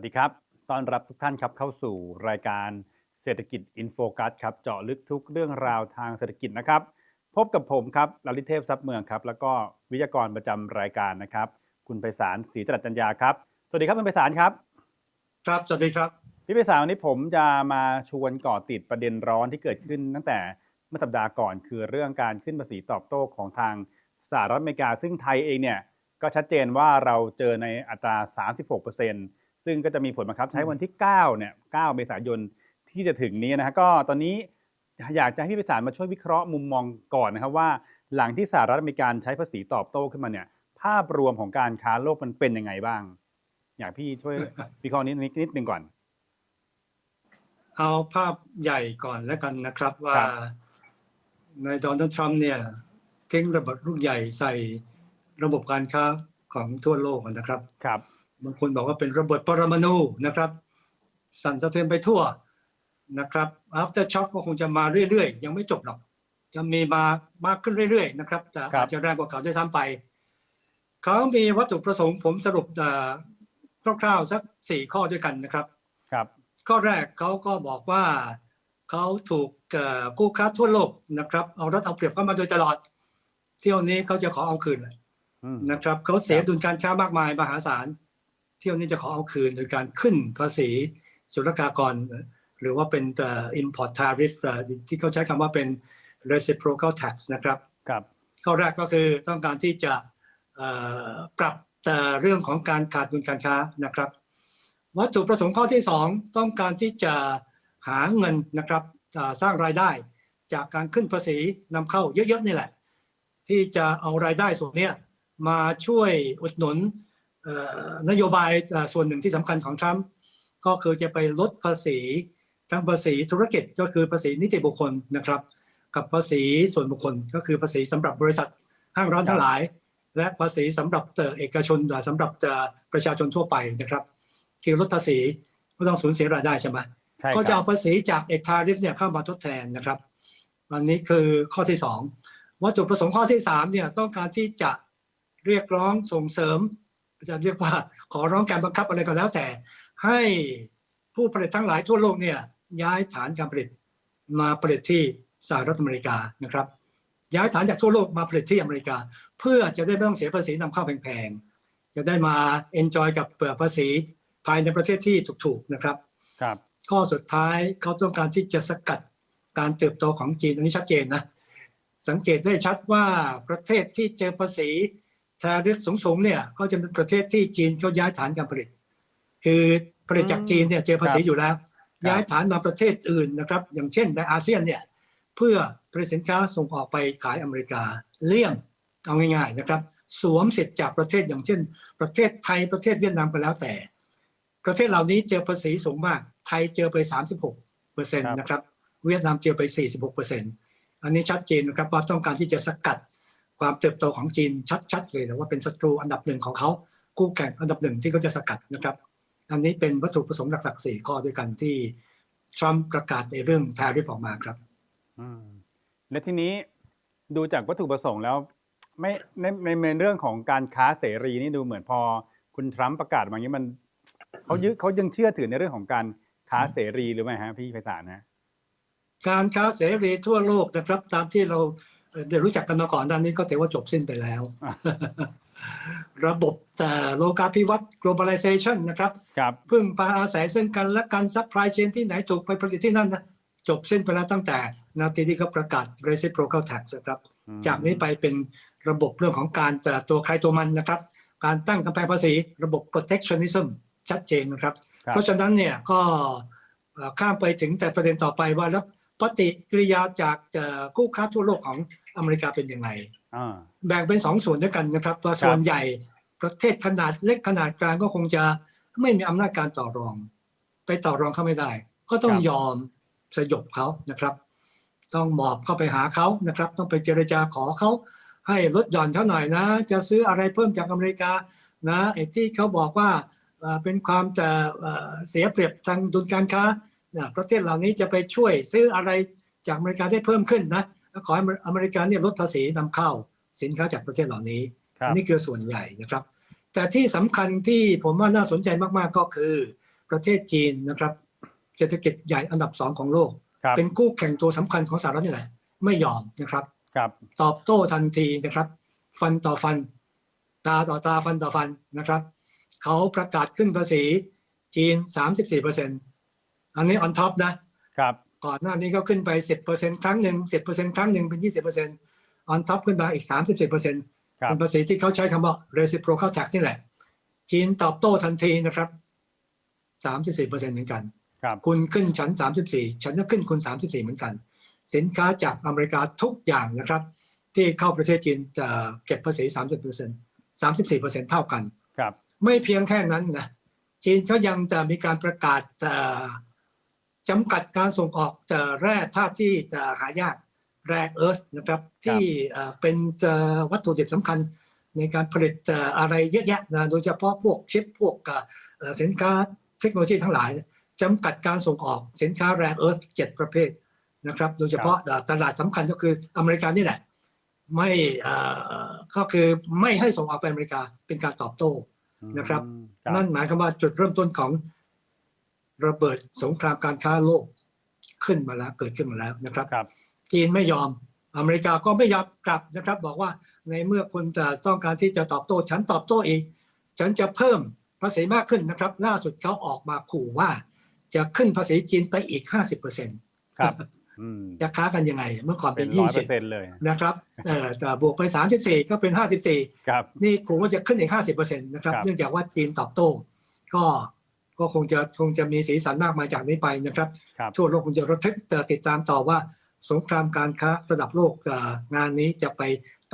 สวัสดีครับต้อนรับทุกท่านครับเข้าสู่รายการเศรษฐกิจอินโฟกัสครับ เจาะลึกทุกเรื่องราวทางเศรษฐกิจนะครับ พบกับผมครับลลิเทพทรัพย์เมืองครับ แล้วก็วิทยากรประจำรายการนะครับ คุณไพศาลศรีจรัสจัญญาครับ สวัสดีครับคุณไพศาลครับ ครับ สวัสดีครับ พี่ไพศาลวันนี้ผมจะมาชวนก่อติดประเด็นร้อนที่เกิดขึ้นตั้งแต่เมื่อสัปดาห์ก่อน คือเรื่องการขึ้นภาษีตอบโต้ของทางสหรัฐอเมริกา ซึ่งไทยเองเนี่ยก็ชัดเจนว่าเราเจอในอัตรา 36% ซึ่งก็จะมีผลบังคับใช้วันที่9เนี่ย9เมษายนที่จะถึงนี้นะฮะก็ตอนนี้อยากจะให้พี่ไพศาลมาช่วยวิเคราะห์มุมมองก่อนนะครับว่า หลังที่สหรัฐอเมริกาใช้ภาษีตอบโต้ขึ้นมาเนี่ยภาพรวมของการค้าโลกมันเป็นยังไงบ้าง อยากพี่ช่วยวิเคราะห์นิดนิดนิดนึงก่อน เอาภาพใหญ่ก่อนแล้วกันนะครับว่าครับในโดนัลด์ทรัมป์เนี่ยทิ้งระเบิดลูกใหญ่ใส่ระบบการค้าของทั่วโลกนะครับ ครับ บางคนบอกว่าเป็นระเบิดปรมาณูนะครับ สั่นสะเทือนไปทั่วนะครับ after shock ก็คงจะมาเรื่อยๆ ยังไม่จบหรอก จะมีมามากขึ้นเรื่อยๆ นะครับจะครับอาจจะแรงกว่าเขาด้วยซ้ำไป เขามีวัตถุประสงค์ผมสรุปเอ่อคร่าวๆสักสี่ข้อด้วยกันนะครับ ครับ ข้อแรกเขาก็บอกว่าเขาถูกเอ่อคู่ค้าทั่วโลกนะครับ เอารัดเอาเปรียบเข้ามาโดยตลอด เที่ยวนี้เขาจะขอเอาคืนเลยอืมนะครับเขาเสียครับดุลการค้ามากมายมหาศาล เที่ยวนี้จะขอเอาคืนโดยการขึ้นภาษีศุลกากร หรือว่าเป็นเอ่อ import tariff เอ่อที่เขาใช้คำว่าเป็น reciprocal tax นะครับครับข้อแรกก็คือต้องการที่จะเอ่อปรับแต่เรื่องของการขาดดุลการค้านะครับ วัตถุประสงค์ข้อที่สองต้องการที่จะหาเงินนะครับอ่าสร้างรายได้จากการขึ้นภาษีนำเข้าเยอะๆนี่แหละ ที่จะเอารายได้ส่วนเนี้ยมาช่วยอุดหนุนเอ่อ นโยบายเอ่อส่วนหนึ่งที่สำคัญของทรัมป์ก็คือจะไปลดภาษีทั้งภาษีธุรกิจก็คือภาษีนิติบุคคลนะครับ กับภาษีส่วนบุคคลก็คือภาษีสำหรับบริษัทห้างร้านทั้งหลาย และภาษีสำหรับเอ่อเอกชนอ่าสำหรับเอ่อประชาชนทั่วไปนะครับคือลดภาษีก็ต้องสูญเสียรายได้ใช่ไหมใช่ก็คจะรัเอาบภาษีจากเอกทาริฟเนี่ยเข้ามาทดแทนนะครับอันนี้คือข้อที่สองวัตถุประสงค์ข้อที่สามเนี่ยต้องการที่จะเรียกร้องส่งเสริม จะเรียกว่าขอร้องการบังคับอะไรก็แล้วแต่ ให้ผู้ผลิตทั้งหลายทั่วโลกเนี่ยย้ายฐานการผลิตมาผลิตที่สหรัฐอเมริกานะครับ ย้ายฐานจากทั่วโลกมาผลิตที่อเมริกา เพื่อจะได้ไม่ต้องเสียภาษีนำเข้าแพงๆจะได้มาเอนจอยกับเปลือกภาษีภายในประเทศที่ถูกๆนะครับครับ ข้อสุดท้ายเขาต้องการที่จะสกัดการเติบโตของจีนอันนี้ชัดเจนนะสังเกตได้ชัดว่าประเทศที่เจอภาษี ทาริฟสูงๆเนี่ยก็จะเป็นประเทศที่จีนเขาย้ายฐานการผลิต คือผลิตจากจีนเนี่ยเจอภาษีอยู่แล้ว ย้ายฐานมาประเทศอื่นนะครับ อย่างเช่นในอาเซียนเนี่ยเพื่อผลิตสินค้าส่งออกไปขายอเมริกาเลี่ยงเอาง่ายๆนะครับ สวมสิทธิ์จากประเทศอย่างเช่น ประเทศไทยประเทศเวียดนามก็แล้วแต่ ประเทศเหล่านี้เจอภาษีสูงมาก ไทยเจอไป 36เปอร์เซ็นต์นะครับ เวียดนามเจอไป 46เปอร์เซ็นต์อันนี้ชัดเจนนะครับว่าต้องการที่จะสกัด ความเติบโตของจีนชัดๆเลยนะว่าเป็นศัตรูอันดับหนึ่งของเขาคู่แข่งอันดับหนึ่งที่เขาจะสกัดนะครับ อันนี้เป็นวัตถุประสงค์หลักๆสี่ข้อด้วยกันที่ทรัมป์ประกาศในเรื่องทาริฟออกมาครับอืมและทีนี้ดูจากวัตถุประสงค์แล้ว ไม่ในในในเรื่องของการค้าเสรีนี่ดูเหมือนพอคุณทรัมป์ประกาศมาอย่างนี้มันเขายึดเขายังเชื่อถือในเรื่องของการค้าเสรีหรือไม่ฮะพี่ไพศาลนะการค้าเสรีทั่วโลกนะครับ ตามที่เรา เอ่อได้รู้จักกันมาก่อนด้านนี้ก็ถือว่าจบสิ้นไปแล้วอะระบบแต่โลกาภิวัตน์ globalization นะครับครับพึ่งพาอาศัยซึ่งกันและกันซัพพลายเชนที่ไหนถูกไปผลิตที่นั่นนะจบสิ้นไปแล้วตั้งแต่ นาทีที่เขาประกาศ reciprocal tax นะครับอืมจากนี้ไปเป็นระบบเรื่องของการแต่ตัวใครตัวมันนะครับ การตั้งกำแพงภาษีระบบ protectionism ชัดเจนนะครับครับเพราะฉะนั้นเนี่ยก็เอ่อข้ามไปถึงแต่ประเด็นต่อไปว่าแล้วปฏิกิริยาจากเอ่อคู่ค้าทั่วโลกของ อเมริกาเป็นยังไงอ่าแบ่งเป็นสองส่วนด้วยกันนะครับตัวส่วนใหญ่ประเทศขนาดเล็กขนาดกลางก็คงจะไม่มีอำนาจการต่อรอง ไปต่อรองเขาไม่ได้ ก็ต้องครับยอมสยบเขานะครับ ต้องหมอบเข้าไปหาเขานะครับ ต้องไปเจรจาขอเขาให้ลดหย่อนเขาหน่อยนะ จะซื้ออะไรเพิ่มจากอเมริกานะไอ้ที่เขาบอกว่าเอ่อเป็นความจะเอ่อเสียเปรียบทางดุลการค้านะประเทศเหล่านี้จะไปช่วยซื้ออะไรจากอเมริกาได้เพิ่มขึ้นนะ ขอให้อเมริกาเนี่ยลดภาษีนำเข้าสินค้าจากประเทศเหล่านี้ครับนี่คือส่วนใหญ่นะครับ แต่ที่สำคัญที่ผมว่าน่าสนใจมากๆก็คือ ประเทศจีนนะครับเศรษฐกิจใหญ่อันดับสองของโลกครับเป็นคู่แข่งตัวสำคัญของสหรัฐนี่แหละไม่ยอมนะครับครับตอบโต้ทันทีนะครับ ฟันต่อฟัน ตาต่อตาฟันต่อฟันนะครับ เขาประกาศขึ้นภาษีจีน 34เปอร์เซ็นอันนี้ on top นะครับ ก่อนหน้านี้ก็ขึ้นไป 10%ครั้งหนึ่ง10%ครั้งหนึ่งเป็น 20% on top ขึ้นมาอีก34%ครับเป็นภาษีที่เขาใช้คำว่า reciprocal tax นี่แหละ จีนตอบโต้ทันทีนะครับ 34%เหมือนกันครับคุณขึ้นฉัน34 ฉันก็ขึ้นคุณ 34 เหมือนกัน สินค้าจากอเมริกาทุกอย่างนะครับ ที่เข้าประเทศจีนจะเก็บภาษี 30% 34%เท่ากันครับไม่เพียงแค่นั้นนะ จีนเขายังจะมีการประกาศ จะจำกัดการส่งออกจะแร่ธาตุที่จะหายากแร่เอิร์ธนะครับที่เอ่อเป็นจะวัตถุดิบสำคัญในการผลิตเอ่ออะไรเยอะแยะนะโดยเฉพาะพวกชิปพวกเอ่อสินค้าเทคโนโลยีทั้งหลายจำกัดการส่งออกสินค้าแร่เอิร์ธเจ็ดประเภทนะครับโดยเฉพาะเอ่อตลาดสำคัญก็คืออเมริกานี่แหละไม่เอ่อก็คือไม่ให้ส่งออกไปอเมริกาเป็นการตอบโต้นะครับอืมครับนั่นหมายความว่าจุดเริ่มต้นของ ระเบิดสงครามการค้าโลกขึ้นมาแล้วเกิดขึ้นมาแล้วนะครับครับจีนไม่ยอมอเมริกาก็ไม่ยอมกลับนะครับ บอกว่าในเมื่อคุณจะต้องการที่จะตอบโต้ ฉันตอบโต้เองฉันจะเพิ่มภาษีมากขึ้นนะครับ ล่าสุดเขาออกมาขู่ว่า จะขึ้นภาษีจีนไปอีก 50%ครับอืมจะค้ากันยังไง เมื่อก่อนเป็เป็นนร้อยเปอร์เซ็นต์เลย20นะครับเออแต่บวกไป 34 ก็เป็น 54ครับนี่คงว่าจะขึ้นอีก 50%นะครับครับ เนื่องจากว่าจีนตอบโต้ ก็ ก็คงจะคงจะมีสีสันมากมายจากนี้ไปนะครับครับ ทั่วโลกคงจะระทึกจะติดตามต่อว่าสงครามการค้าระดับโลกเอ่องานนี้จะไป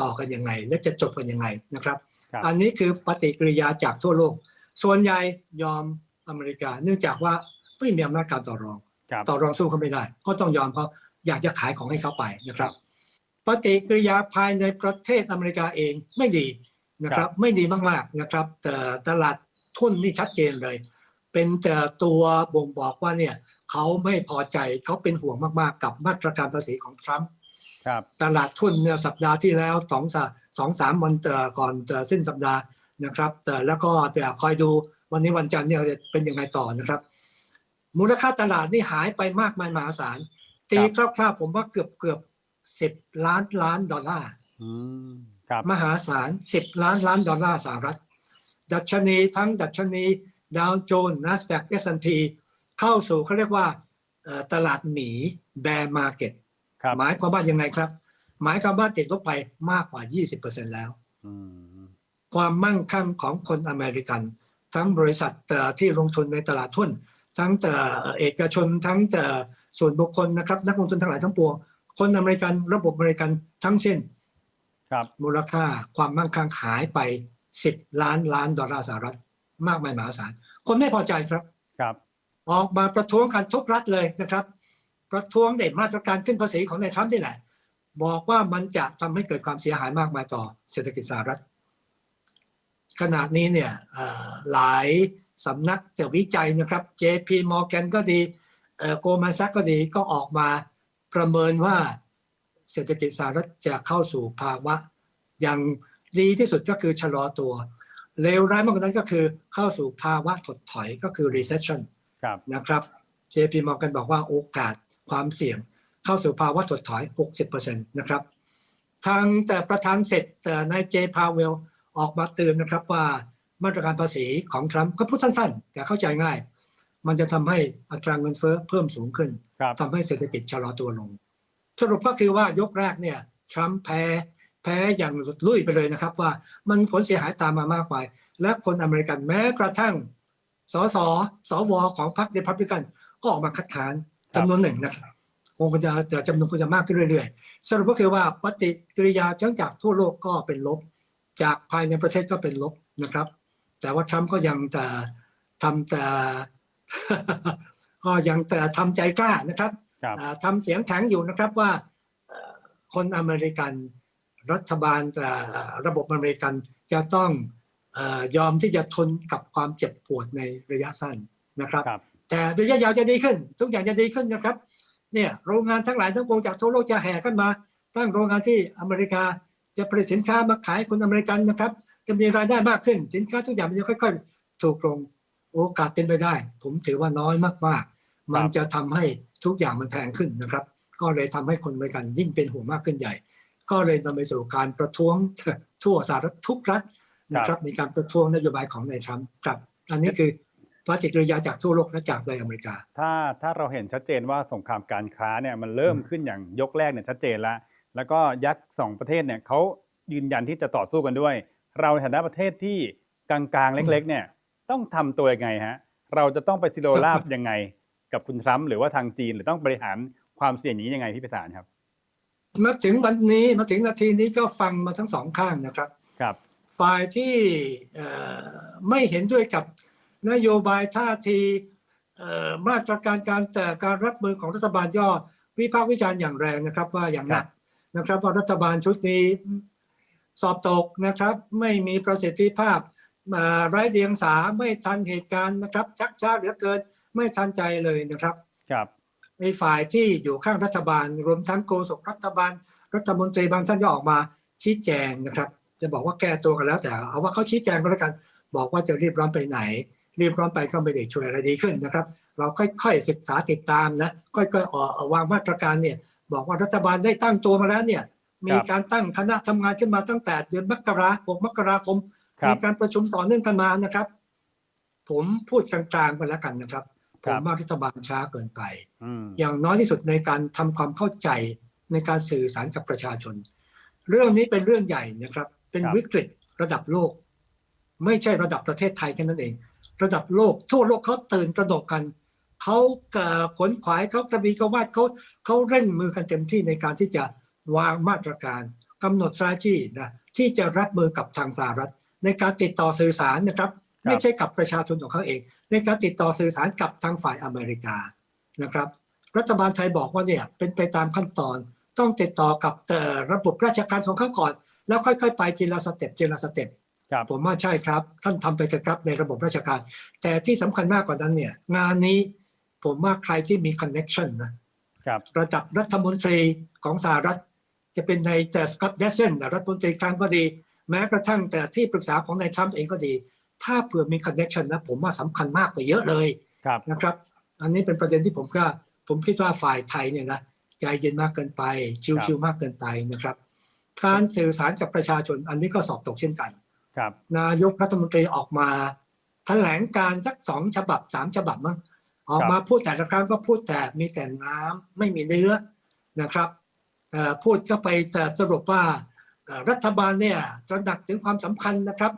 ต่อกันยังไง และจะจบกันยังไงนะครับครับ อันนี้คือปฏิกิริยาจากทั่วโลก ส่วนใหญ่ยอมอเมริกา เนื่องจากว่าไม่มีอำนาจการต่อรองครับต่อรองสู้เขาไม่ได้ ก็ต้องยอมเขาอยากจะขายของให้เขาไปนะครับ ปฏิกิริยาภายในประเทศอเมริกาเองไม่ดีนะครับ ไม่ดีมากๆนะครับ แต่ตลาดทุนนี่ชัดเจนเลย เป็นแต่ตัวบ่งบอกว่าเนี่ยเขาไม่พอใจเขาเป็นห่วงมากๆ กับมาตรการภาษีของทรัมป์ครับตลาดทุนเนี่ยสัปดาห์ที่แล้วสองสาสองสามวันเอ่อก่อนจะสิ้นสัปดาห์นะครับ แต่แล้วก็จะคอยดูวันนี้วันจันทร์เนี่ยจะเป็นยังไงต่อนะครับ มูลค่าตลาดนี่หายไปมากมายมหาศาล ตีคร่าวๆผมว่าเกือบเกือบสิบล้านล้านดอลลาร์อืมครับมหาศาลสิบล้านล้านดอลลาร์สหรัฐ ดัชนีทั้งดัชนี ดาวโจนส์นัสแดกเอสพีเข้าสู่เขาเรียกว่าเอ่อตลาดหมีแบร์มาร์เก็ตครับหมายความว่ายังไงครับ หมายความว่าติดลบไปมากกว่า 20%แล้วอืมความมั่งคั่งของคนอเมริกัน ทั้งบริษัทเอ่อที่ลงทุนในตลาดทุนทั้งเอ่อเอกชนทั้งเอ่อส่วนบุคคลนะครับ นักลงทุนทั้งหลายทั้งปวงคนอเมริกันระบบอเมริกันทั้งสิ้นครับมูลค่าความมั่งคั่งหายไป 10 ล้านล้านดอลลาร์สหรัฐ มากมายมหาศาลคนไม่พอใจครับครับ ออกมาประท้วงกันทุกรัฐเลยนะครับ ประท้วงเด็ดมาตรการขึ้นภาษีของนายทรัมป์นี่แหละ บอกว่ามันจะทำให้เกิดความเสียหายมากมายต่อเศรษฐกิจสหรัฐขณะนี้เนี่ยเอ่อหลายสำนักจะวิจัยนะครับ JP Morgan ก็ดีโกลแมนซักก็ดีก็ออกมาประเมินว่าเศรษฐกิจสหรัฐจะเข้าสู่ภาวะ อย่างดีที่สุดก็คือชะลอตัว เลวร้ายมากกว่านั้นก็คือเข้าสู่ภาวะถดถอยก็คือ recession ครับนะครับ JP Morgan บอกว่าโอกาสความเสี่ยง เข้าสู่ภาวะถดถอย 60%นะครับทางแต่ประธานเสร็จนายเจพาเวลออกมาเตือนนะครับว่ามาตรการภาษีของทรัมป์ก็พูดสั้นๆ แต่เข้าใจง่าย มันจะทำให้อัตราเงินเฟ้อเพิ่มสูงขึ้นครับทำให้เศรษฐกิจชะลอตัวลง สรุปก็คือว่ายกแรกเนี่ยทรัมป์แพ้ แพ้อย่างหลุดลุ่ยไปเลยนะครับ ว่ามันผลเสียหายตามมามากมายและคนอเมริกันแม้กระทั่งสสสวของพรรคเดพับลิกันก็ออกมาคัดค้านครับจำนวนหนึ่งนะครับคงจะจะจำนวนคงจะมากขึ้นเรื่อยๆ สรุปก็คือว่าปฏิกิริยาทั้งจากทั่วโลกก็เป็นลบ จากภายในประเทศก็เป็นลบนะครับ แต่ว่าทรัมป์ก็ยังจะทำแต่ก็ยังแต่ทำใจกล้านะครับครับอ่าทำเสียงแข็งอยู่นะครับว่าเอ่อคนอเมริกัน รัฐบาลเอ่อระบบอเมริกันจะต้องเออยอมที่จะทนกับความเจ็บปวดในระยะสั้นนะครับครับแต่ระยะยาวจะดีขึ้น ทุกอย่างจะดีขึ้นนะครับเนี่ยโรงงานทั้งหลายทั้งปวงจากทั่วโลกจะแห่กันมา ตั้งโรงงานที่อเมริกาจะผลิตสินค้ามาขายคนอเมริกันนะครับ จะมีรายได้มากขึ้น สินค้าทุกอย่างมันจะค่อย ๆ ถูกลงโอกาสเป็นไปได้ ผมถือว่าน้อยมากๆ มันจะทำให้ทุกอย่างมันแพงขึ้นนะครับ ก็เลยทำให้คนอเมริกันยิ่งเป็นห่วงมากขึ้นใหญ่ ก็เลยนำไปสู่การประท้วงทั่วสหรัฐทุกรัฐนะครับมีการประท้วงนโยบายของนายทรัมป์ครับ อันนี้คือปฏิกิริยาจากทั่วโลกและจากในอเมริกา ถ้าถ้าเราเห็นชัดเจนว่าสงครามการค้าเนี่ยมันเริ่มขึ้นอย่างยกแรกเนี่ยชัดเจนแล้ว แล้วก็ยักษ์สองประเทศเนี่ยเขายืนยันที่จะต่อสู้กันด้วย เราในฐานะประเทศที่กลางๆ เล็ก ๆ เนี่ยต้องทำตัวยังไงฮะเราจะต้องไปซิโรราบยังไง กับคุณทรัมป์หรือว่าทางจีนหรือต้องบริหารความเสี่ยงอย่างนี้ยังไงพี่ประธานครับ มาถึงวันนี้มาถึงนาทีนี้ก็ฟังมาทั้งสองข้างนะครับ ครับ ฝ่ายที่เอ่อไม่เห็นด้วยกับนโยบายท่าทีเอ่อมาตรการการแต่การรับมือของรัฐบาลย่อวิพากษ์วิจารณ์อย่างแรงนะครับ ว่าอย่างหนักนะครับว่ารัฐบาลชุดนี้สอบตกนะครับ ไม่มีประสิทธิภาพอ่าไร้เดียงสาไม่ทันเหตุการณ์นะครับ ชักช้าเหลือเกินไม่ทันใจเลยนะครับ ครับ ในฝ่ายที่อยู่ข้างรัฐบาล รวมทั้งโฆษกรัฐบาล รัฐมนตรีบางท่านก็ออกมาชี้แจงนะครับ จะบอกว่าแก้ตัวกันแล้วแต่เอาว่าเขาชี้แจงก็แล้วกัน บอกว่าจะรีบร้อนไปไหน รีบร้อนไปก็ไม่ได้ช่วยอะไรดีขึ้นนะครับ เราค่อยๆศึกษาติดตามนะค่อยๆออกวางมาตรการเนี่ยบอกว่ารัฐบาลได้ตั้งตัวมาแล้วเนี่ยมีการตั้งคณะทำงานขึ้นมาตั้งแต่เดือนมกราคมมกราคมครัมีบการประชุมต่อเนื่องกันมานะครับ ผมพูดกลางๆกันแล้วกันนะครับ ผครัมบว่ารัฐบาลช้าเกินไปอืมอย่างน้อยที่สุดในการทำความเข้าใจในการสื่อสารกับประชาชน เรื่องนี้เป็นเรื่องใหญ่นะครับ เป็นครับวิกฤตระดับโลก ไม่ใช่ระดับประเทศไทยแค่นั้นเอง ระดับโลก ทั่วโลกเขาตื่นตระหนกกันเขาเอ่อขนขวายเขากระบีกระวาดเขาเขาเร่งมือกันเต็มที่ในการที่จะวางมาตรการกำหนดสายที่นะที่จะรับมือกับทางสหรัฐ ในการติดต่อสื่อสารนะครับครับ ไม่ใช่กับประชาชนของเขาเอง ในการติดต่อสื่อสารกับทางฝ่ายอเมริกานะครับ รัฐบาลไทยบอกว่าเนี่ยเป็นไปตามขั้นตอน ต้องติดต่อกับเอ่อระบบราชการของเขาก่อน แล้วค่อยๆ ไปทีละสเต็ปทีละสเต็ปครับผมว่าใช่ครับ ท่านทำไปเถอะครับในระบบราชการ แต่ที่สำคัญมากกว่านั้นเนี่ย งานนี้ผมว่าใครที่มีคอนเน็ชันนะครับระดับรัฐมนตรีของสหรัฐ จะเป็นในแต่สกอตเดซเซนรัฐมนตรีคลังก็ดี แม้กระทั่งแต่ที่ปรึกษาของนายทรัมป์เองก็ดี ถ้าเผื่อมีคอนเน็ชันนะผมว่าสำคัญมากกว่าเยอะเลยครับนะครับ อันนี้เป็นประเด็นที่ผมก็ผมคิดว่าฝ่ายไทยเนี่ยนะใจเย็นมากเกินไป ชิวๆมากเกินไปนะครับ การสื่อสารกับประชาชนอันนี้ก็สอบตกเช่นกันครับนายกรัฐมนตรีออกมาแถลงการสักสองฉบับสามฉบับมั้งออกมาพูดแต่ละครั้งก็พูดแต่มีแต่น้ำไม่มีเนื้อนะครับเอ่อพูดก็ไปจะสรุปว่าเอ่อรัฐบาลเนี่ยตระหนักถึงความสำคัญนะครับ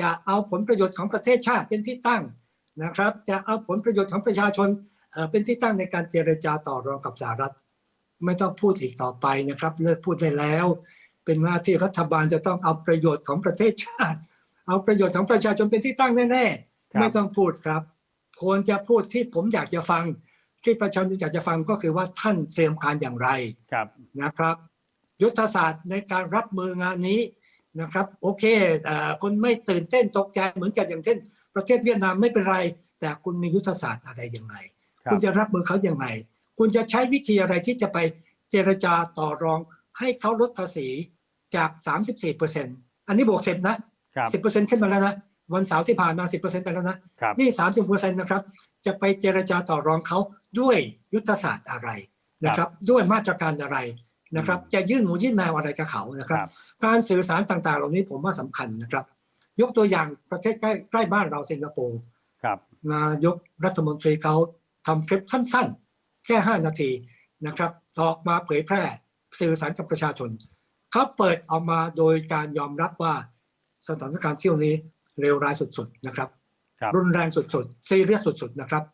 จะเอาผลประโยชน์ของประเทศชาติเป็นที่ตั้งนะครับ จะเอาผลประโยชน์ของประชาชนเอ่อเป็นที่ตั้งในการเจรจาต่อรองกับสหรัฐ ไม่ต้องพูดอีกต่อไปนะครับ เลิกพูดได้แล้ว เป็นหน้าที่รัฐบาลจะต้องเอาประโยชน์ของประเทศชาติ เอาประโยชน์ของประชาชนเป็นที่ตั้งแน่ครับๆไม่ต้องพูดครับ ควรจะพูดที่ผมอยากจะฟัง ที่ประชาชนอยากจะฟังก็คือว่าท่านเตรียมการอย่างไรครับนะครับ ยุทธศาสตร์ในการรับมืองานนี้ นะครับโอเคเอ่อคนไม่ตื่นเต้นตกใจเหมือนกันอย่างเช่น ประเทศเวียดนามไม่เป็นไร แต่คุณมียุทธศาสตร์อะไรอย่างไรครับคุณจะรับมือเขาอย่างไรคุณจะใช้วิธีอะไรที่จะไปเจรจาต่อรองให้เขาลดภาษีจาก 34เปอร์เซ็นต์อันนี้บวกเสร็จนะครับ10เปอร์เซ็นต์ขึ้นมาแล้วนะวันเสาร์ที่ผ่านมา 10เปอร์เซ็นต์ไปแล้วนะครับนี่ 30เปอร์เซ็นต์นะครับ จะไปเจรจาต่อรองเขาด้วยยุทธศาสตร์อะไรนะครับ ด้วยมาตรการอะไร นะครับ จะยื่นหมูยื่นแมวอะไรกับเขานะคครับรับ การสื่อสารต่างๆ เหล่านี้ผมว่าสำคัญนะครับ ยกตัวอย่างประเทศใกล้ใกล้บ้านเราสิงคโปร์ครับนายกรัฐมนตรีเขาทำคลิปสั้นๆ แค่5นาทีนะครับออกมาเผยแพร่สื่อสารกับประชาชนเขาเปิดออกมาโดยการยอมรับว่าสถานการณ์เที่ยวนี้เลวร้ายสุดๆนะครับครับรุนแรงสุดๆซีเรียสสุดๆนะครับ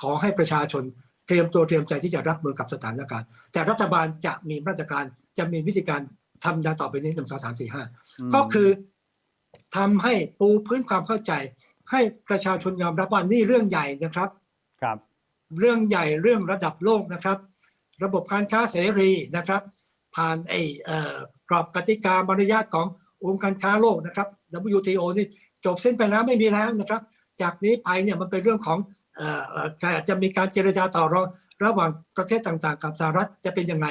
ขอให้ประชาชน เตรียมตัวเตรียมใจที่จะรับมือกับสถานการณ์ แต่รัฐบาลจะมีมาตรการจะมีวิธีการทำดังต่อไปนี้หนึ่งสองสามสี่ห้ามก็คือทำให้ปูพื้นความเข้าใจ ให้ประชาชนยอมรับว่านี่เรื่องใหญ่นะครับครับ เรื่องใหญ่เรื่องระดับโลกนะครับ ระบบการค้าเสรีนะครับ ผ่านไอ้เอ่อกรอบกติกามารยาทขององค์การค้าโลกนะครับ WTO นี่จบสิ้นไปแล้วไม่มีแล้วนะครับ จากนี้ไปเนี่ยมันเป็นเรื่องของเอ่อเอ่อ จะจะมีการเจรจาต่อรองระหว่างประเทศต่างๆ กับสหรัฐจะเป็นยังไง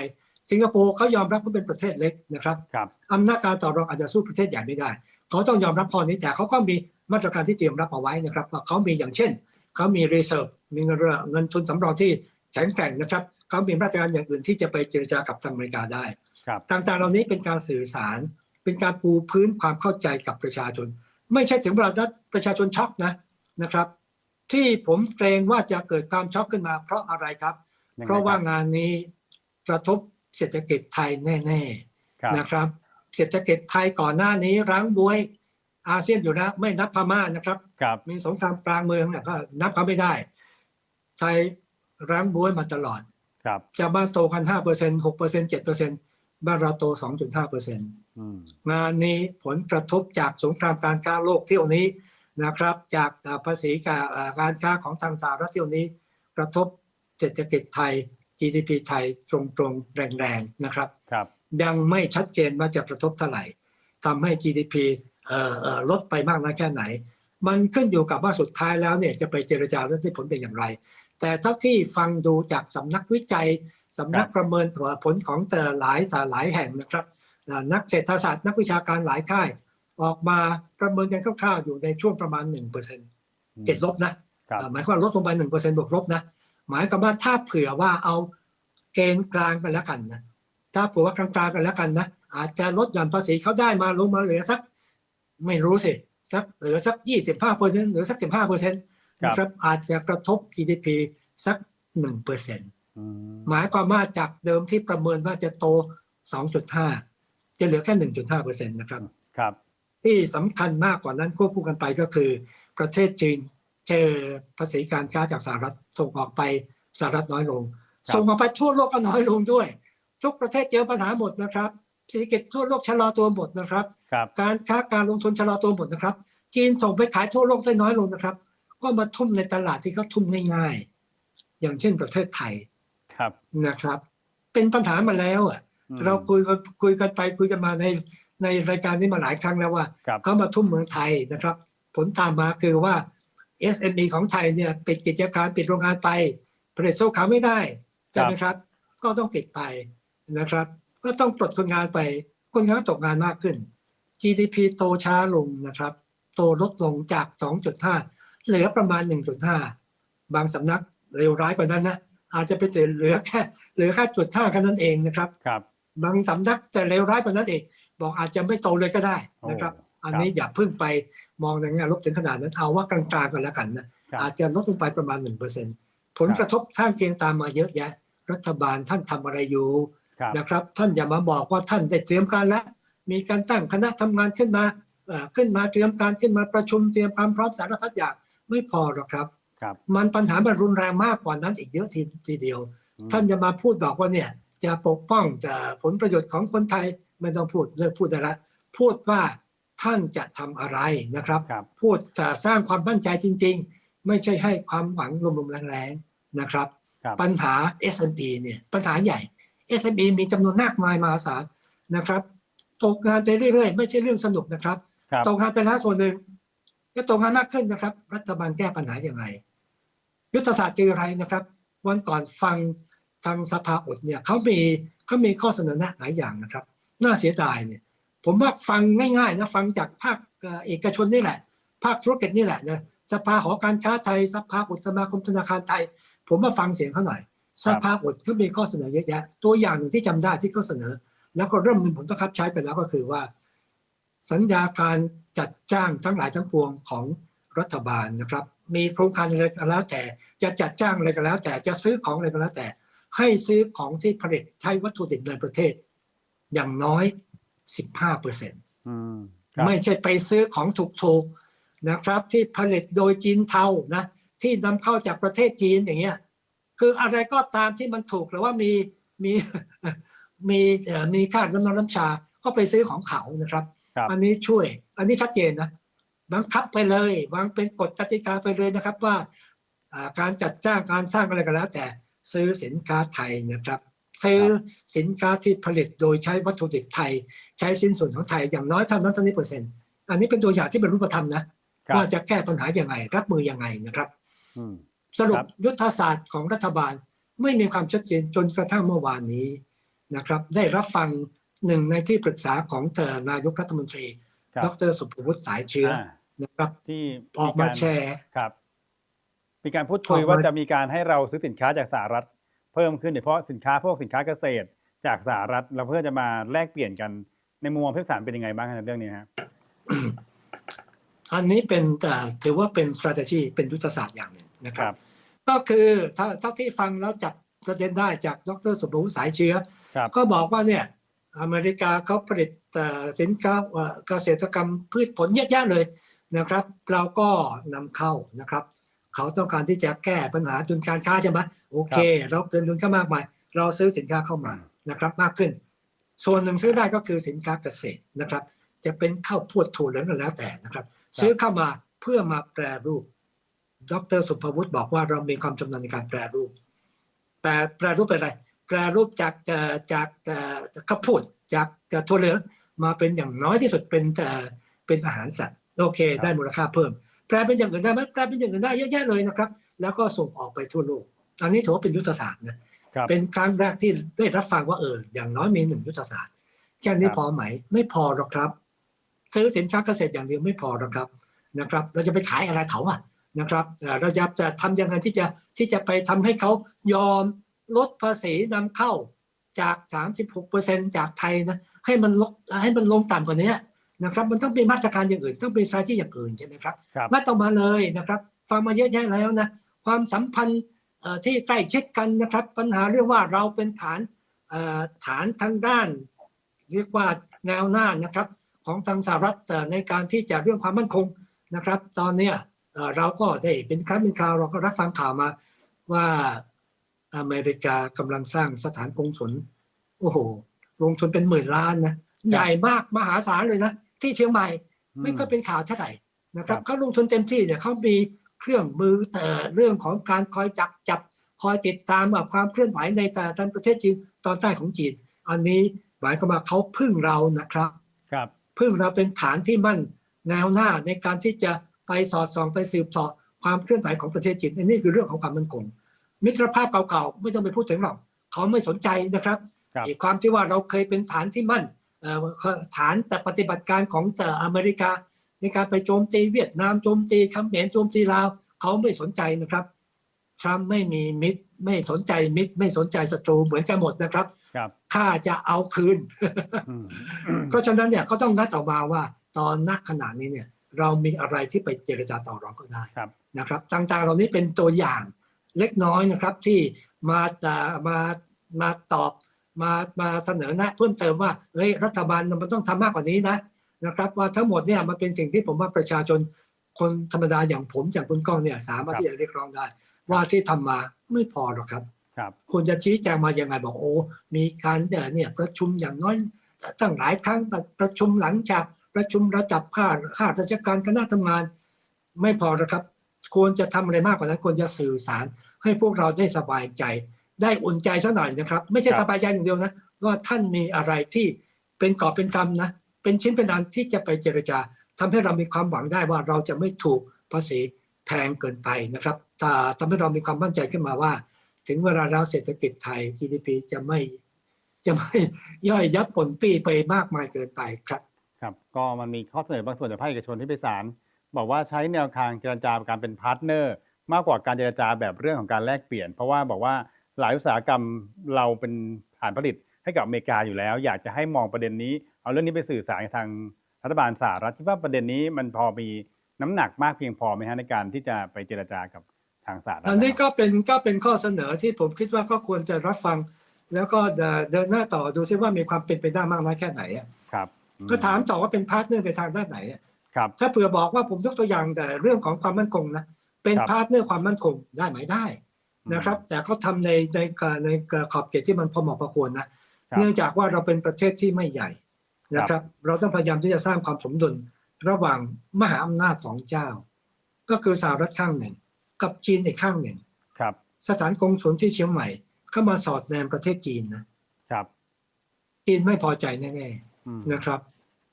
สิงคโปร์เขายอมรับว่าเป็นประเทศเล็กนะครับครับอำนาจการต่อรองอาจจะสู้ประเทศใหญ่ไม่ได้ เขาต้องยอมรับข้อนี้แต่เขาก็มีมาตรการที่เตรียมรับเอาไว้นะครับว่าเขามีอย่างเช่นเขามี reserve มีเงินเงินทุนสำรองที่แข็งแกร่งนะครับเขามีมาตรการอย่างอื่นที่จะไปเจรจากับทางอเมริกาได้ครับต่างๆเหล่านี้เป็นการสื่อสาร เป็นการปูพื้นความเข้าใจกับประชาชน ไม่ใช่ถึงเวลานั้นประชาชนช็อกนะนะครับ ที่ผมเกรงว่าจะเกิดความช็อกขึ้นมาเพราะอะไรครับยังไงเพราะว่าคบงานนี้กระทบเศรษฐกิจไทยแน่ครับๆนะครับ เศรษฐกิจไทยก่อนหน้านี้รั้งบวยอาเซียนอยู่นะไม่นับพม่านะครับครับมีสงครามกลางเมืองเนี่ยก็นับเขาไม่ได้ ไทยรั้งบวยมาตลอดครับจะบ้านโตกัน5เปอร์เซ็นต์6เปอร์เซ็นต์7เปอร์เซ็นต์บ้านเราโต2.5เปอร์เซ็นต์อืมงานนี้ผลกระทบจากสงครามการค้าโลกเที่ยวนี้ นะครับ จากภาษีการการค้าของทางสหรัฐเที่ยวนี้ กระทบเศรษฐกิจไทย GDP ไทยตรงๆ แรงๆนะครับครับยังไม่ชัดเจนว่าจะกระทบเท่าไหร่ทำให้ GDP เอ่อเอ่อลดไปมากน้อยแค่ไหน มันขึ้นอยู่กับว่าสุดท้ายแล้วเนี่ยจะไปเจรจาเรื่องที่ผลเป็นอย่างไร แต่เท่าที่ฟังดูจากสำนักวิจัยสำนักประเมินผลของแต่หลายสาหลายแห่งนะครับอ่านักเศรษฐศาสตร์นักวิชาการหลายค่าย ออกมาประเมินกันคร่าวๆอยู่ในช่วงประมาณ1%เจ็ดลบนะครับอ่าหมายความว่าลดลงไปหนึ่งเปอร์เซ็นต์บวกลบนะหมายความว่าถ้าเผื่อว่าเอาเกณฑ์กลางกันแล้วกันนะถ้าเผื่อว่ากลางๆกันแล้วกันนะอาจจะลดหย่อนภาษีเขาได้มาลงมาเหลือสัก ไม่รู้สิสักเหลือสักยี่สิบห้าเปอร์เซ็นต์หรือสักสิบห้าเปอร์เซ็นต์ครับนะครับอาจจะกระทบ GDP สักหนึ่งเปอร์เซ็นต์อืมหมายความว่าจากเดิมที่ประเมินว่าจะโต2.5จะเหลือแค่1.5เปอร์เซ็นต์นะครับครับ ที่สำคัญมากกว่านั้นควบคู่กันไปก็คือ ประเทศจีนเจอภาษีการค้าจากสหรัฐส่งออกไปสหรัฐน้อยลงครับส่งออกไปทั่วโลกก็น้อยลงด้วย ทุกประเทศเจอปัญหาหมดนะครับเศรษฐกิจทั่วโลกชะลอตัวหมดนะครับครับการค้าการลงทุนชะลอตัวหมดนะครับ จีนส่งไปขายทั่วโลกได้น้อยลงนะครับ ก็มาทุ่มในตลาดที่เขาทุ่มง่ายๆ อย่างเช่นประเทศไทยครับนะครับ เป็นปัญหามาแล้วอะอืมเราคุยกันคุยกันไปคุยกันมาใน ในรายการนี้มาหลายครั้งแล้วว่าครับเขามาทุ่มเมืองไทยนะครับ ผลตามมาคือว่า SME ของไทยเนี่ยปิดกิจการปิดโรงงานไปผลิตโซ่ขาวไม่ได้ใช่ไหมครับ ก็ต้องปิดไปนะครับ ก็ต้องปลดคนงานไป คนงานก็ตกงานมากขึ้น GDP โตช้าลงนะครับ โตลดลงจาก 2.5 เหลือประมาณ 1.5 บางสำนักเลวร้ายกว่านั้นนะอาจจะไปเหลือแค่เหลือแค่จุดห้าแค่นั้นเองนะครับ ครับ บางสำนักจะเลวร้ายกว่านั้นเอง บอกอาจจะไม่โตเลยก็ได้นะครับโอันนี้อย่าเพิ่งไปมองในแง่ลบถึงขนาดนั้นเอาว่ากลางๆกันแล้วกันนะครับอาจจะลดลงไปประมาณ 1%ผลกระทบข้างเคียงตามมาเยอะแยะ รัฐบาลท่านทำอะไรอยู่ครับนะครับ ท่านอย่ามาบอกว่าท่านได้เตรียมการแล้ว มีการตั้งคณะทำงานขึ้นมาเอ่อขึ้นมาเตรียมการขึ้นมาประชุมเตรียมความพร้อมสารพัดอย่างไม่พอหรอกครับครับมันปัญหามันรุนแรงมากกว่านั้นอีกเยอะทีทีเดียวอืมท่านจะมาพูดบอกว่าเนี่ยจะปกป้องจะผลประโยชน์ของคนไทย ไม่ต้องพูดเลิกพูดได้ละพูดว่าท่านจะทำอะไรนะครับครับ พูดจะสร้างความมั่นใจจริง ๆ ไม่ใช่ให้ความหวังลมๆแรงๆนะครับครับปัญหา SME เนี่ยปัญหาใหญ่ SME มีจำนวนมากมายมหาศาลนะครับตกงานไปเรื่อยๆ ไม่ใช่เรื่องสนุกนะครับครับตกงานไปแล้วส่วนหนึ่งก็ตกงานมากขึ้นนะครับ รัฐบาลแก้ปัญหาอย่างไร ยุทธศาสตร์คืออะไรนะครับ วันก่อนฟังทางสภาอดเนี่ยเขามีเขามีข้อเสนอแนะหลายอย่างนะครับ น่าเสียดายเนี่ย ผมว่าฟังง่ายๆนะฟังจากภาคเอ่อเอกชนนี่แหละ ภาคธุรกิจนี่แหละนะสภาหอการค้าไทยสภาอุตสมาคมธนาคารไทย ผมมาฟังเสียงเขาหน่อยสภาอุดก็มีข้อเสนอเยอะแยะ ตัวอย่างหนึ่งที่จำได้ที่เขาเสนอ แล้วก็เริ่มมีผลบังคับใช้ไปแล้วก็คือว่า สัญญาการจัดจ้างทั้งหลายทั้งปวงของรัฐบาลนะครับ มีโครงการอะไรก็แล้วแต่ จะจัดจ้างอะไรก็แล้วแต่จะซื้อของอะไรก็แล้วแต่ ให้ซื้อของที่ผลิตใช้วัตถุดิบในประเทศ อย่างน้อย 15เปอร์เซ็นต์อืมครับไม่ใช่ไปซื้อของถูกๆนะครับ ที่ผลิตโดยจีนเทานะ ที่นำเข้าจากประเทศจีนอย่างเงี้ย คืออะไรก็ตามที่มันถูกหรือว่ามีมีมีเอ่อมีค่าน้ำมันน้ำชา ก็ไปซื้อของเขานะครับครับ อันนี้ช่วย อันนี้ชัดเจนนะบังคับไปเลยวางเป็นกฎกติกาไปเลยนะครับว่าอ่าการจัดจ้างการสร้างอะไรก็แล้ว แต่ซื้อสินค้าไทยนะครับ ซื้อสินค้าที่ผลิตโดยใช้วัตถุดิบไทย ใช้สิ้นส่วนของไทยอย่างน้อยเท่านั้นเท่านี้เปอร์เซ็นต์อันนี้เป็นตัวอย่างที่เป็นรูปธรรมนะครับว่าจะแก้ปัญหาอย่างไรรับมือยังไงนะครับอืมสรุปครับยุทธศาสตร์ของรัฐบาลไม่มีความชัดเจนจนกระทั่งเมื่อวานนี้นะครับ ได้รับฟังหนึ่งในที่ปรึกษาของเธอนายกรัฐมนตรีครับดรสุภวุฒิสายเชื้ออ่านะครับ ที่ออกมาแชร์ครับ มีการพูดคุยออกมาว่าจะมีการให้เราซื้อสินค้าจากสหรัฐ เพิ่มขึ้นโดยเฉพาะสินค้าพวกสินค้าเกษตร จากสหรัฐแล้วเพื่อจะมาแลกเปลี่ยนกันในมุมมองพิพากษาเป็นยังไงบ้างในเรื่องนี้ฮะอันนี้เป็นเอ่อถือว่าเป็น strategy เป็นยุทธศาสตร์อย่างหนึ่งนะคครัรับบก็คือถ้าเท่าที่ฟังแล้วจับประเด็นได้จากดรสุภวุฒิสายเชื้อครับก็บอกว่าเนี่ยอเมริกาเขาผลิตเอ่อสินค้าเอ่อเกษตรกรรมพืชผลเยอะแยะเลยนะครับ เราก็นำเข้านะครับ เขาต้องการที่จะแก้ปัญหาดุลการค้าใช่ไหมโอเค เราเกินดุลค้ามากมายเราซื้อสินค้าเข้ามานะครับ มากขึ้น ส่วนหนึ่งซื้อได้ก็คือสินค้าเกษตรนะครับ จะเป็นข้าวโพดถั่วเหลืองก็แล้วแต่นะครับ ซื้อเข้ามาเพื่อมาแปรรูป ดรสุภวุฒิบอกว่าเรามีความชำนาญในการแปรรูป แต่แปรรูปเป็นอะไร แปรรูปจากเอ่อจากเอ่อข้าวโพดจากจากถั่วเหลืองมาเป็นอย่างน้อยที่สุดเป็นเอ่อเป็นอาหารสัตว์โอเคครับได้มูลค่าเพิ่ม แปลเป็นอย่างอื่นได้ไหมแปลเป็นอย่างอื่นได้เยอะแยะเลยนะครับ แล้วก็ส่งออกไปทั่วโลก อันนี้ถือว่าเป็นยุทธศาสตร์นะครับเป็นครั้งแรกที่ได้รับฟังว่าเอออย่างน้อยมีหนึ่งยุทธศาสตร์แค่นี้ครับพอไหมไม่พอหรอกครับ ซื้อสินค้าเกษตรอย่างเดียวไม่พอหรอกครับนะครับ เราจะไปขายอะไรเขาอะนะครับเอ่อเราจะจะทำยังไงที่จะที่จะไปทำให้เขายอมลดภาษีนำเข้าจาก 36%จากไทยนะให้มันลดให้มันลงต่ำกว่านี้ นะครับมันต้องมีมาตรการอย่างอื่น ต้องเป็นสายที่อย่างอื่นใช่ไหมครับครับไม่ต้องมาเลยนะครับ ฟังมาเยอะแยะแล้วนะความสัมพันธ์เอ่อที่ใกล้ชิดกันนะครับ ปัญหาเรื่องว่าเราเป็นฐานเอ่อฐานทางด้าน เรียกว่าแนวหน้านะครับ ของทางสหรัฐเอ่อในการที่จะเรื่องความมั่นคงนะครับ ตอนเนี้ยเอ่อเราก็ได้เป็นครั้งเป็นคราวเราก็รับฟังข่าวมาว่าอเมริกากำลังสร้างสถานกงสุลโอ้โห ลงทุนเป็นหมื่นล้านนะ ใหญ่มากมหาศาลเลยนะ ที่เชียงใหม่ ไม่ค่อยเป็นข่าวเท่าไหร่นะครับครับเขาลงทุนเต็มที่เนี่ยเขามีเครื่องมือแต่เรื่องของการคอยจับจับคอยติดตามความเคลื่อนไหวในแต่ละประเทศจีนตอนใต้ของจีน อันนี้หมายความว่าเขาพึ่งเรานะครับ ครับพึ่งเราเป็นฐานที่มั่นแนวหน้าในการที่จะไปสอดส่องไปสืบเสอบความเคลื่อนไหวของประเทศจีนอันนี้คือเรื่องของความมั่นคงมิตรภาพเก่าๆไม่ต้องไปพูดถึงหรอกเขาไม่สนใจนะครับครับอีกความที่ว่าเราเคยเป็นฐานที่มั่นเอ่อ ฐานแต่ปฏิบัติการของเอ่ออเมริกา ในการไปโจมตีเวียดนามโจมตีเขมรโจมตีลาวเขาไม่สนใจนะครับทรัมป์ไม่มีมิตรไม่สนใจมิตร ไม่สนใจศัตรูเหมือนกันหมดนะครับครับข้าจะเอาคืนอืมเพราะฉะนั้นเนี่ยเขาต้องนัดออกมาว่าตอนนักขณะนี้เนี่ยเรามีอะไรที่ไปเจรจาต่อรองก็ได้ครับนะครับต่างๆเหล่านี้เป็นตัวอย่างเล็กน้อยนะครับที่มาเอ่อมามาตอบ มามาเสนอแนะเพิ่มเติมว่าเฮ้ยรัฐบาลมันต้องทำมากกว่านี้นะนะครับ ว่าทั้งหมดเนี่ยมันเป็นสิ่งที่ผมว่าประชาชนคนธรรมดาอย่างผมอย่างคุณก้องเนี่ยสามารถที่จะเรียกร้องได้ ว่าที่ทำมาไม่พอหรอกครับครับคุณจะชี้แจงมายังไงบอกโอ้มีการเอ่อเนี่ยประชุมอย่างน้อยตั้งหลายครั้งประประชุมหลังจากประชุมระดับข้าข้าราชการคณะทำงาน ไม่พอนะครับ ควรจะทำอะไรมากกว่านั้นควรจะสื่อสาร ให้พวกเราได้สบายใจ ได้อุ่นใจสักหน่อยนะครับ ไม่ใช่ครับสบายใจอย่างเดียวนะว่าท่านมีอะไรที่เป็นกอบเป็นกำนะเป็นชิ้นเป็นอันที่จะไปเจรจาทำให้เรามีความหวังได้ว่าเราจะไม่ถูกภาษีแพงเกินไปนะครับถ้าทำให้เรามีความมั่นใจขึ้นมาว่า ถึงเวลาแล้วเศรษฐกิจไทย GDP จะไม่จะไม่ย่อยยับผลปี้ไปมากมายเกินไปครับ ครับ ก็มันมีข้อเสนอบางส่วนจากภาคเอกชนที่ไปศาลบอกว่าใช้แนวทางเจรจาการเป็นพาร์ทเนอร์ มากกว่าการเจรจาแบบเรื่องของการแลกเปลี่ยน เพราะว่าบอกว่า หลายอุตสาหกรรมเราเป็นฐานผลิตให้กับอเมริกาอยู่แล้ว อยากจะให้มองประเด็นนี้ เอาเรื่องนี้ไปสื่อสารกับทางรัฐบาลสหรัฐคิดว่าประเด็นนี้มันพอมีน้ำหนักมากเพียงพอไหมฮะในการที่จะไปเจรจากับทางสหรัฐอันนี้ก็เป็นก็เป็นข้อเสนอที่ผมคิดว่าก็ควรจะรับฟัง แล้วก็เดินเดินหน้าต่อดูซิว่ามีความเป็นไปได้มากน้อยแค่ไหนอะครับอืก็ถามต่อว่าเป็นพาร์ทเนอร์ในทางด้านไหนอะครับ ถ้าเผื่อบอกว่าผมยกตัวอย่างแต่เรื่องของความมั่นคงนะเป็นครับพาร์ทเนอร์ความมั่นคงได้ไหมได้ นะครับ แต่เขาทำในในการในขอบเขตที่มันพอเหมาะพอควรนะครับเนื่องจากว่าเราเป็นประเทศที่ไม่ใหญ่นะครับ เราต้องพยายามที่จะสร้างความสมดุลระหว่างมหาอำนาจสองเจ้า ก็คือสหรัฐข้างหนึ่ง กับจีนอีกข้างหนึ่งครับ สถานกงสุลที่เชียงใหม่เข้ามาสอดแนมประเทศจีนนะครับจีนไม่พอใจแน่อืมๆนะครับ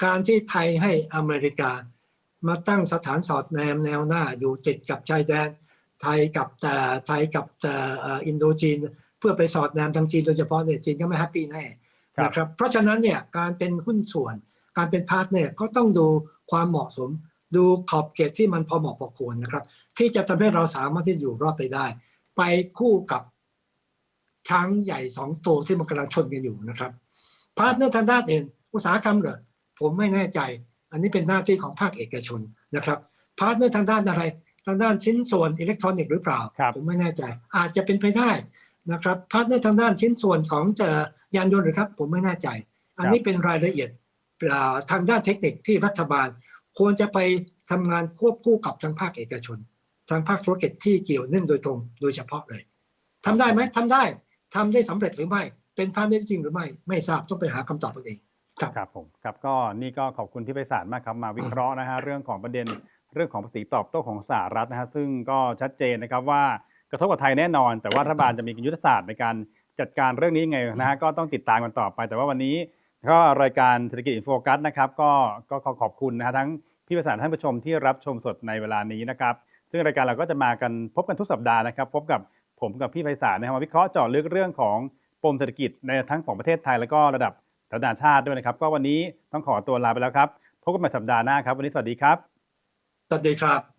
การที่ไทยให้อเมริกามาตั้งสถานสอดแนมแนวหน้าอยู่ติดกับชายแดน ไทยกับแต่ไทยกับแต่เอ่ออินโดจีน เพื่อไปสอดแนมทางจีนโดยเฉพาะเนี่ยจีนก็ไม่แฮปปี้แน่ครับนะครับเพราะฉะนั้นเนี่ยการเป็นหุ้นส่วน การเป็นพาร์ทเนอร์ก็ต้องดูความเหมาะสม ดูขอบเขตที่มันพอเหมาะพอควรนะครับ ที่จะทำให้เราสามารถที่จะอยู่รอดไปได้ ไปคู่กับช้างใหญ่สองตัวที่มันกำลังชนกันอยู่นะครับพาร์ทเนอร์ทางด้านเองอุตสาหกรรมเหรอผมไม่แน่ใจ อันนี้เป็นหน้าที่ของภาคเอกชนนะครับพาร์ทเนอร์ทางด้านอะไร ทางด้านชิ้นส่วนอิเล็กทรอนิกส์หรือเปล่าครับผมไม่แน่ใจ อาจจะเป็นไปได้นะครับพาร์ทเนอร์ทางด้านชิ้นส่วนของเอ่อยานยนต์หรือครับ ผมไม่แน่ใจ อันนี้เป็นรายละเอียดอ่าทางด้านเทคนิคที่รัฐบาล ควรจะไปทำงานควบคู่กับทางภาคเอกชน ทางภาคธุรกิจที่เกี่ยวเนื่องโดยตรงโดยเฉพาะเลยทำได้ไหมทำได้ทำได้สำเร็จหรือไม่ เป็นพาร์ทเนอร์จริงหรือไม่ ไม่ทราบต้องไปหาคำตอบเอาเองครับครับผมครับก็นี่ก็ขอบคุณพี่ไพศาลมากครับมาวิเคราะห์นะฮะเรื่องของประเด็น เรื่องของภาษีตอบโต้ของสหรัฐนะฮะซึ่งก็ชัดเจนนะครับว่ากระทบกับไทยแน่นอน แต่ว่ารัฐบาลจะมียุทธศาสตร์ในการจัดการเรื่องนี้ยังไงนะฮะก็ต้องติดตามกันต่อไป แต่ว่าวันนี้ก็รายการเศรษฐกิจอินโฟกัสนะครับก็ก็ขอขอบคุณนะฮะทั้งพี่ไพศาลท่านผู้ชมที่รับชมสดในเวลานี้นะครับซึ่งรายการเราก็จะมากันพบกันทุกสัปดาห์นะครับ พบกับผมกับพี่ไพศาลนะครับมาวิเคราะห์เจาะลึกเรื่องของปมเศรษฐกิจในทั้งของประเทศไทยแล้วก็ระดับนานาชาติด้วยนะครับ ก็วันนี้ต้องขอตัวลาไปแล้วครับพบกันใหม่สัปดาห์หน้าครับ วันนี้สวัสดีครับ สวัสดีครับ